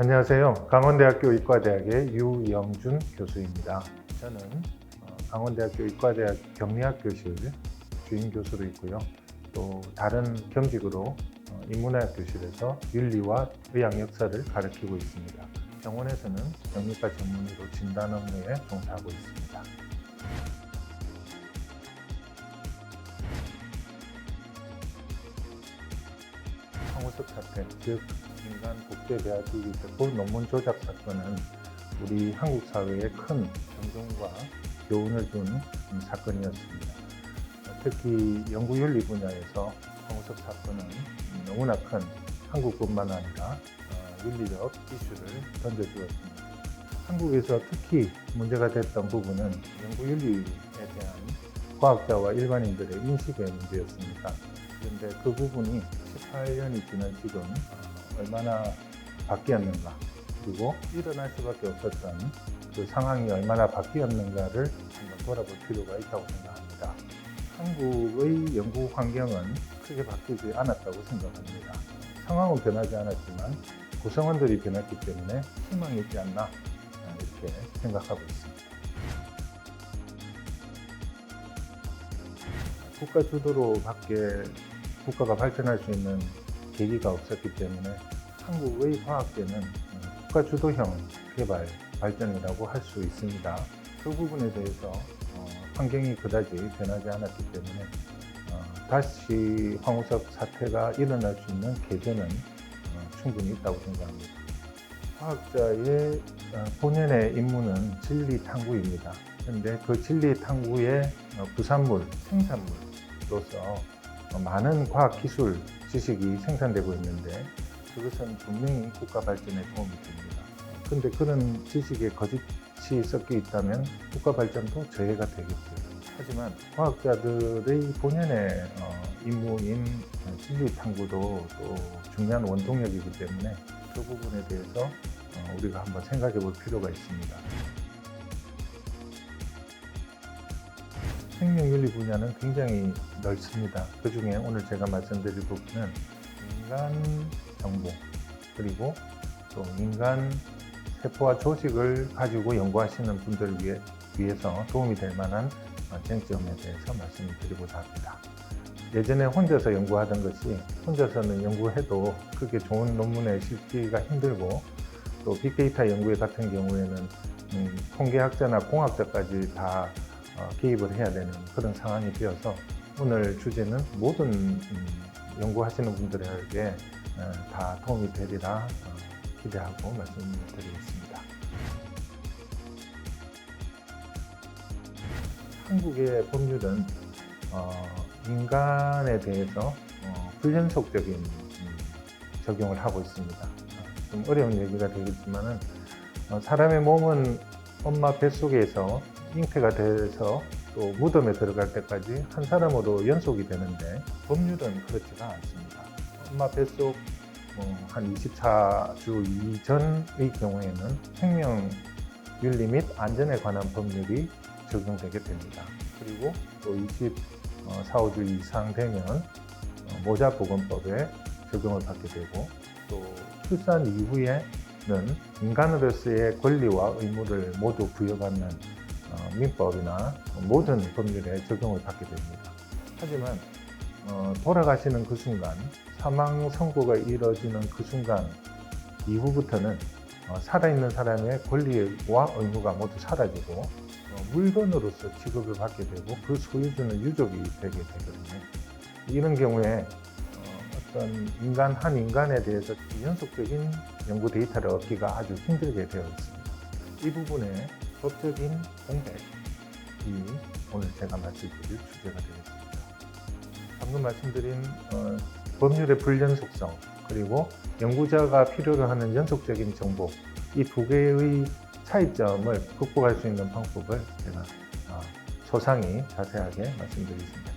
안녕하세요. 강원대학교 의과대학의 유영준 교수입니다. 저는 어, 강원대학교 의과대학 경리학 교실 주임 교수로 있고요. 또 다른 겸직으로 어, 인문학 교실에서 윤리와 의학 역사를 가르치고 있습니다. 병원에서는 정밀과 전문의로 진단 업무에 종사하고 있습니다. 황우석 사태, 즉 인간 국제대화 주기 세포 논문 조작 사건은 우리 한국 사회에 큰 정성과 교훈을 준 음, 사건이었습니다. 특히 연구윤리 분야에서 황우석 사건은 너무나 큰 한국뿐만 아니라 어, 윤리적 이슈를 던져주었습니다. 한국에서 특히 문제가 됐던 부분은 연구윤리에 대한 과학자와 일반인들의 인식의 문제였습니다. 그런데 그 부분이 18년이 지난 지금 어, 얼마나 바뀌었는가 그리고 일어날 수밖에 없었던 그 상황이 얼마나 바뀌었는가를 한번 돌아볼 필요가 있다고 생각합니다. 한국의 연구 환경은 크게 바뀌지 않았다고 생각합니다. 상황은 변하지 않았지만 구성원들이 변했기 때문에 희망이 있지 않나 아, 이렇게 생각하고 있습니다. 국가 주도로 밖에 국가가 발전할 수 있는 계기가 없었기 때문에 한국의 과학계는 음, 국가 주도형 개발 발전이라고 할 수 있습니다. 그 부분에 대해서 어, 환경이 그다지 변하지 않았기 때문에 어, 다시 황우석 사태가 일어날 수 있는 계기는 어, 충분히 있다고 생각합니다. 과학자의 어, 본연의 임무는 진리 탐구입니다. 그런데 그 진리 탐구의 어, 부산물, 생산물로서 어, 많은 과학 기술 지식이 생산되고 있는데 그것은 분명히 국가 발전에 도움이 됩니다. 근데 그런 지식에 거짓이 섞여 있다면 국가 발전도 저해가 되겠죠. 하지만 과학자들의 본연의 어, 임무인 진리 탐구도 또 중요한 원동력이기 때문에 그 부분에 대해서 어, 우리가 한번 생각해 볼 필요가 있습니다. 생명윤리 분야는 굉장히 넓습니다. 그 중에 오늘 제가 말씀드릴 부분은 인간 정보 그리고 또 인간 세포와 조직을 가지고 연구하시는 분들을 위해, 위해서 도움이 될 만한 어, 쟁점에 대해서 말씀을 드리고자 합니다. 예전에 혼자서 연구하던 것이 혼자서는 연구해도 그게 좋은 논문에 실기가 힘들고 또 빅데이터 연구 같은 경우에는 음, 통계학자나 공학자까지 다 어, 개입을 해야 되는 그런 상황이 되어서 오늘 주제는 모든 음, 연구하시는 분들에게 어, 다 도움이 되리라 어, 기대하고 말씀드리겠습니다. 한국의 법률은 어, 인간에 대해서 어, 불연속적인 음, 적용을 하고 있습니다. 어, 좀 어려운 얘기가 되겠지만은 어, 사람의 몸은 엄마 뱃속에서 잉태가 돼서 또 무덤에 들어갈 때까지 한 사람으로 연속이 되는데 법률은 그렇지가 않습니다. 엄마 뱃속 어, 한 24주 이전의 경우에는 생명 윤리 및 안전에 관한 법률이 적용되게 됩니다. 그리고 또 24, 5주 이상 되면 어, 모자보건법에 적용을 받게 되고 또 출산 이후에는 인간으로서의 권리와 의무를 모두 부여받는 어, 민법이나 모든 법률에 적용을 받게 됩니다. 하지만 어, 돌아가시는 그 순간, 사망 선고가 이루어지는 그 순간 이후부터는 어, 살아있는 사람의 권리와 의무가 모두 사라지고 어, 물건으로서 취급을 받게 되고 그 소유주는 유족이 되게 되거든요. 이런 경우에 어, 어떤 인간 한 인간에 대해서 연속적인 연구 데이터를 얻기가 아주 힘들게 되어 있습니다. 이 부분에 법적인 공백이 오늘 제가 말씀드릴 주제가 되겠습니다. 방금 말씀드린 어, 법률의 불연속성 그리고 연구자가 필요로 하는 연속적인 정보 이 두 개의 차이점을 극복할 수 있는 방법을 제가 어, 소상히 자세하게 말씀드리겠습니다.